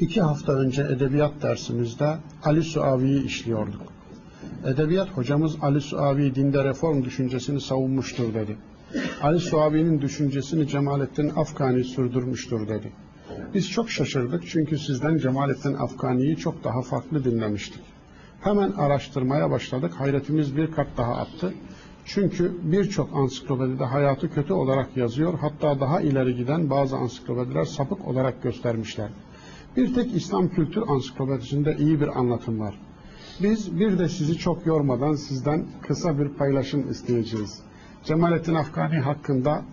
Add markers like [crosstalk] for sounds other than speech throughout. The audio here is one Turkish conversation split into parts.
İki hafta önce edebiyat dersimizde Ali Suavi'yi işliyorduk. Edebiyat hocamız Ali Suavi dinde reform düşüncesini savunmuştur dedi. Ali Suavi'nin düşüncesini Cemalettin Afgani sürdürmüştür dedi. Biz çok şaşırdık çünkü sizden Cemalettin Afgani'yi çok daha farklı dinlemiştik. Hemen araştırmaya başladık. Hayretimiz bir kat daha arttı. Çünkü birçok ansiklopedide hayatı kötü olarak yazıyor. Hatta daha ileri giden bazı ansiklopediler sapık olarak göstermişler. Bir tek İslam Kültür Ansiklopedisinde iyi bir anlatım var. Biz bir de sizi çok yormadan sizden kısa bir paylaşım isteyeceğiz. Cemalettin Afgani hakkında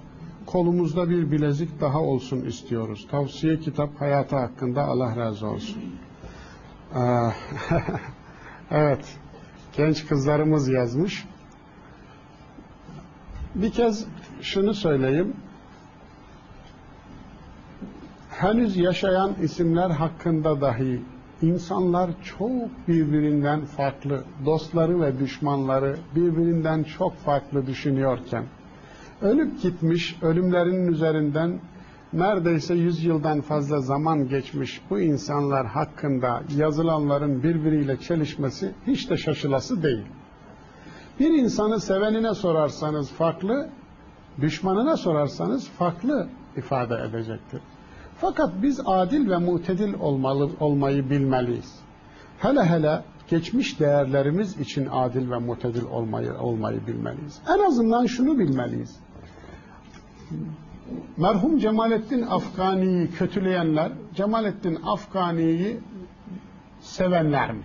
kolumuzda bir bilezik daha olsun istiyoruz. Tavsiye kitap hayatı hakkında Allah razı olsun. Ee, [laughs] evet, genç kızlarımız yazmış. Bir kez şunu söyleyeyim. Henüz yaşayan isimler hakkında dahi insanlar çok birbirinden farklı, dostları ve düşmanları birbirinden çok farklı düşünüyorken, ölüp gitmiş, ölümlerinin üzerinden neredeyse yüz yıldan fazla zaman geçmiş bu insanlar hakkında yazılanların birbiriyle çelişmesi hiç de şaşılası değil. Bir insanı sevenine sorarsanız farklı, düşmanına sorarsanız farklı ifade edecektir. Fakat biz adil ve mutedil olmalı, olmayı bilmeliyiz. Hele hele geçmiş değerlerimiz için adil ve mutedil olmayı, olmayı bilmeliyiz. En azından şunu bilmeliyiz. Merhum Cemalettin Afgani'yi kötüleyenler, Cemalettin Afgani'yi sevenler mi?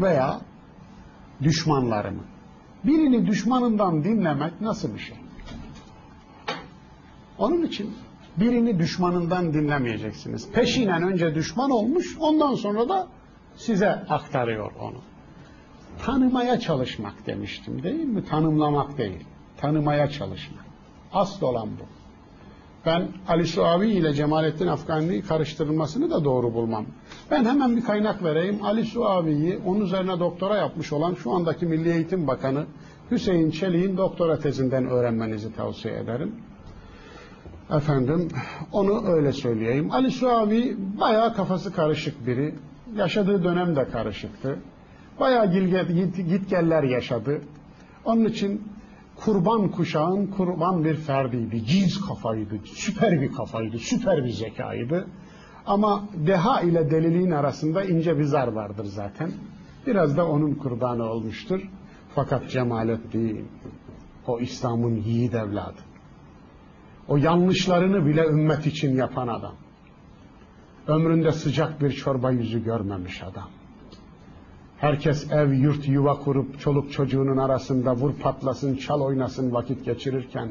Veya düşmanları mı? Birini düşmanından dinlemek nasıl bir şey? Onun için birini düşmanından dinlemeyeceksiniz. Peşinen önce düşman olmuş, ondan sonra da size aktarıyor onu. Tanımaya çalışmak demiştim değil mi? Tanımlamak değil. Tanımaya çalışmak. Asıl olan bu. Ben Ali Suavi ile Cemalettin Afgani'yi karıştırılmasını da doğru bulmam. Ben hemen bir kaynak vereyim. Ali Suavi'yi onun üzerine doktora yapmış olan şu andaki Milli Eğitim Bakanı Hüseyin Çelik'in doktora tezinden öğrenmenizi tavsiye ederim. Efendim onu öyle söyleyeyim. Ali Suavi bayağı kafası karışık biri. Yaşadığı dönem de karışıktı. Bayağı gitgeller yaşadı. Onun için kurban kuşağın kurban bir ferdiydi. Ciz kafaydı, süper bir kafaydı, süper bir zekaydı. Ama deha ile deliliğin arasında ince bir zar vardır zaten. Biraz da onun kurbanı olmuştur. Fakat Cemalettin, o İslam'ın yiğit evladı. O yanlışlarını bile ümmet için yapan adam. Ömründe sıcak bir çorba yüzü görmemiş adam. Herkes ev, yurt, yuva kurup çoluk çocuğunun arasında vur patlasın, çal oynasın vakit geçirirken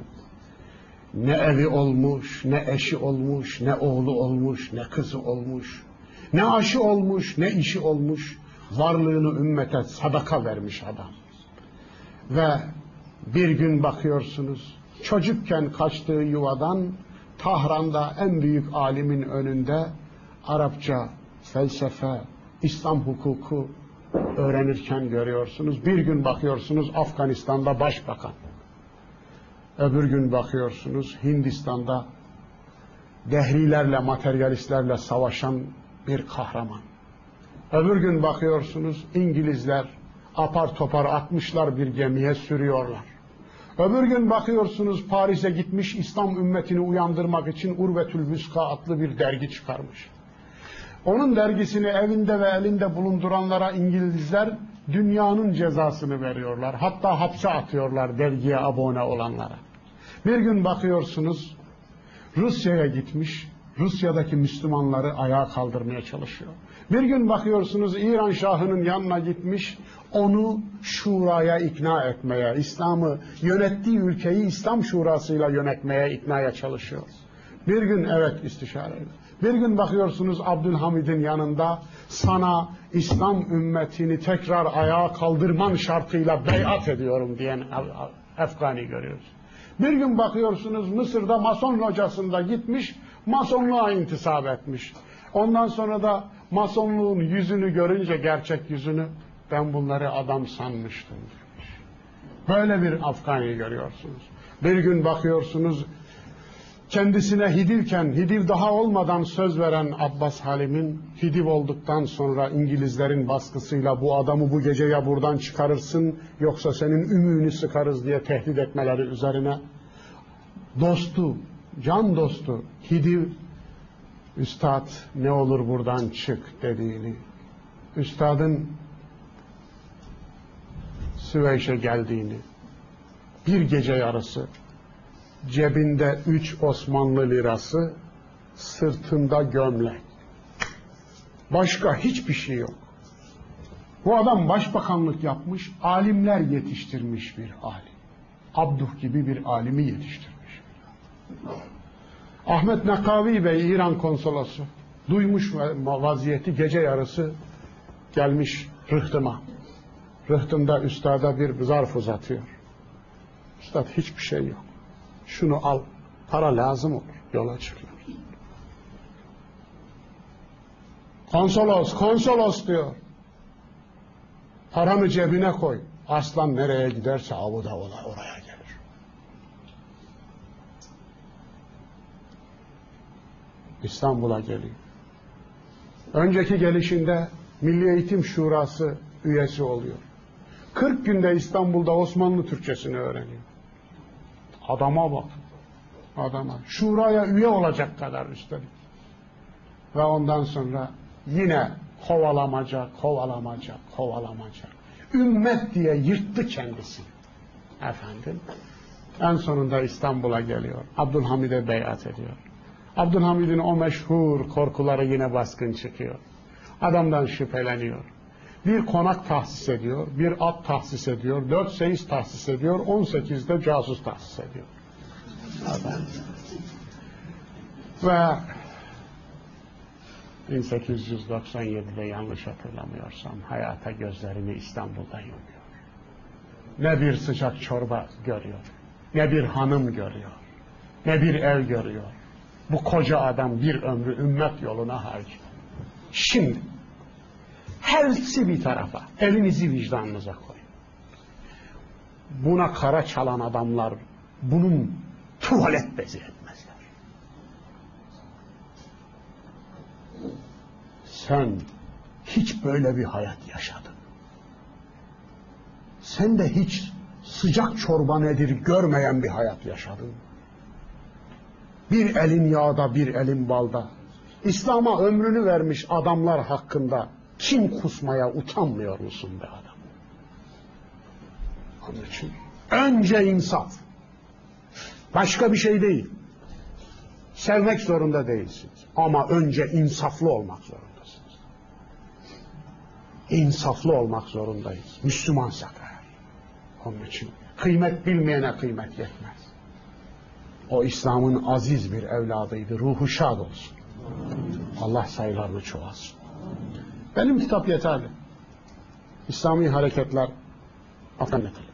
ne evi olmuş, ne eşi olmuş, ne oğlu olmuş, ne kızı olmuş, ne aşı olmuş, ne işi olmuş, varlığını ümmete sadaka vermiş adam. Ve bir gün bakıyorsunuz, çocukken kaçtığı yuvadan Tahran'da en büyük alimin önünde Arapça, felsefe, İslam hukuku öğrenirken görüyorsunuz. Bir gün bakıyorsunuz Afganistan'da başbakan. Öbür gün bakıyorsunuz Hindistan'da dehrilerle, materyalistlerle savaşan bir kahraman. Öbür gün bakıyorsunuz İngilizler apar topar atmışlar bir gemiye sürüyorlar. Öbür gün bakıyorsunuz Paris'e gitmiş İslam ümmetini uyandırmak için Urvetül Vüska adlı bir dergi çıkarmış. Onun dergisini evinde ve elinde bulunduranlara İngilizler dünyanın cezasını veriyorlar. Hatta hapse atıyorlar dergiye abone olanlara. Bir gün bakıyorsunuz Rusya'ya gitmiş, Rusya'daki Müslümanları ayağa kaldırmaya çalışıyor. Bir gün bakıyorsunuz İran Şahı'nın yanına gitmiş, onu şuraya ikna etmeye, İslam'ı yönettiği ülkeyi İslam şurasıyla yönetmeye iknaya çalışıyor. Bir gün evet istişare Bir gün bakıyorsunuz Abdülhamid'in yanında sana İslam ümmetini tekrar ayağa kaldırman şartıyla beyat ediyorum diyen Afgani görüyoruz. Bir gün bakıyorsunuz Mısır'da Mason hocasında gitmiş, Masonluğa intisap etmiş. Ondan sonra da Masonluğun yüzünü görünce gerçek yüzünü ben bunları adam sanmıştım demiş. Böyle bir Afgani'yi görüyorsunuz. Bir gün bakıyorsunuz kendisine Hidivken, Hidiv daha olmadan söz veren Abbas Halim'in Hidiv olduktan sonra İngilizlerin baskısıyla bu adamı bu gece ya buradan çıkarırsın yoksa senin ümüğünü sıkarız diye tehdit etmeleri üzerine dostu, can dostu Hidiv Üstad ne olur buradan çık dediğini Üstadın Süveyş'e geldiğini bir gece yarısı cebinde üç Osmanlı lirası, sırtında gömlek. Başka hiçbir şey yok. Bu adam başbakanlık yapmış, alimler yetiştirmiş bir alim. Abduh gibi bir alimi yetiştirmiş. Ahmet Nakavi Bey, İran konsolosu, duymuş vaziyeti gece yarısı gelmiş rıhtıma. Rıhtımda üstada bir zarf uzatıyor. Üstad hiçbir şey yok şunu al, para lazım olur, yola çıkıyor. Konsolos, konsolos diyor. Paranı cebine koy. Aslan nereye giderse avu da oraya gelir. İstanbul'a geliyor. Önceki gelişinde Milli Eğitim Şurası üyesi oluyor. 40 günde İstanbul'da Osmanlı Türkçesini öğreniyor. Adama bak. Adama. Şuraya üye olacak kadar üstelik. Ve ondan sonra yine kovalamaca, kovalamaca, kovalamaca. Ümmet diye yırttı kendisini. Efendim. En sonunda İstanbul'a geliyor. Abdülhamid'e beyat ediyor. Abdülhamid'in o meşhur korkuları yine baskın çıkıyor. Adamdan şüpheleniyor. Bir konak tahsis ediyor, bir at tahsis ediyor, dört seyis tahsis ediyor, on sekizde casus tahsis ediyor. Adam. Ve 1897'de yanlış hatırlamıyorsam hayata gözlerini İstanbul'da yumuyor. Ne bir sıcak çorba görüyor, ne bir hanım görüyor, ne bir ev görüyor. Bu koca adam bir ömrü ümmet yoluna harcıyor. Şimdi Hepsi bir tarafa. Elinizi vicdanınıza koyun. Buna kara çalan adamlar bunun tuvalet bezi etmezler. Sen hiç böyle bir hayat yaşadın. Sen de hiç sıcak çorba nedir görmeyen bir hayat yaşadın. Bir elin yağda bir elin balda. İslam'a ömrünü vermiş adamlar hakkında Kim kusmaya utanmıyor musun be adam? Onun için önce insaf. Başka bir şey değil. Sevmek zorunda değilsiniz. Ama önce insaflı olmak zorundasınız. İnsaflı olmak zorundayız. Müslümansak eğer. Onun için kıymet bilmeyene kıymet yetmez. O İslam'ın aziz bir evladıydı. Ruhu şad olsun. Allah sayılarını çoğalsın. Benim kitap yeterli. İslami hareketler anlatalım.